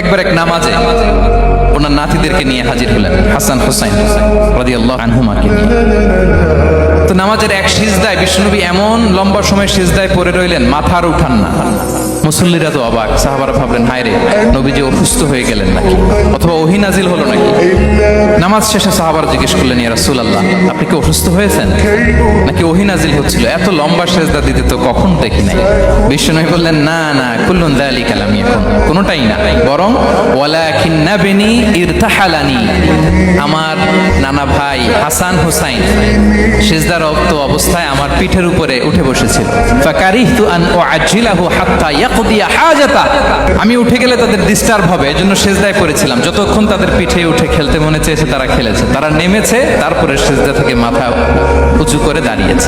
একবার এক নামাজে ওনার নাতিদেরকে নিয়ে হাজির হলেন, হাসান হুসাইন রাদিয়াল্লাহু আনহুমাকে তো নামাজের এক সিজদায় বিষ্ণুনবী এমন লম্বা সময় সিজদায় পড়ে রইলেন, মাথার উঠান না। মুসল্লিরা তো অবাক, সাহাবারা ভাবলেন, হায় রে, নবীজি অসুস্থ হয়ে গেলেন নাকি? অথবা ওহি নাজিল হলো নাকি? নামাজ শেষে সাহাবার জিজ্ঞেস করলেন, ইয়া রাসূলুল্লাহ, আপনি কি অসুস্থ হয়েছেন? ওহি নাজিল হচ্ছিল। এত লম্বা সেজদা দিতে তো কখন দেখি নাই। বিষ্ণুনবী বললেন, না না, কুল্লুন যালিকা লাম ইয়াকুন। কোনোটাই না। বরং, ওয়ালাকিন নাবিনি ইরতাহালানি। আমার নানা ভাই হাসান হুসাইন সিজদারত অবস্থায় আমার পিঠের উপরে উঠে বসেছিল। ফাকারিহতু আন উআজ্জিলাহু হাত্তা ইয়াকদিয়া হাজাতা। আমি উঠে গেলে তাদের ডিস্টার্ব হবে, এজন্য সেজদায় পড়েছিলাম। যতক্ষণ তাদের পিঠে উঠে খেলতে মনে চেয়েছে, তারা খেলেছে। তারা নেমেছে, তারপরে সেজদা থেকে মাথা উঁচু করে দাঁড়িয়েছে।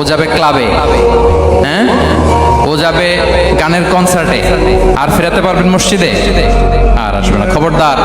ও যাবে ক্লাবে। হ্যাঁ? ও যাবে গানের কনসার্টে আর ফেরাতে পারবেন মসজিদে? আর আসবে না। খবরদার।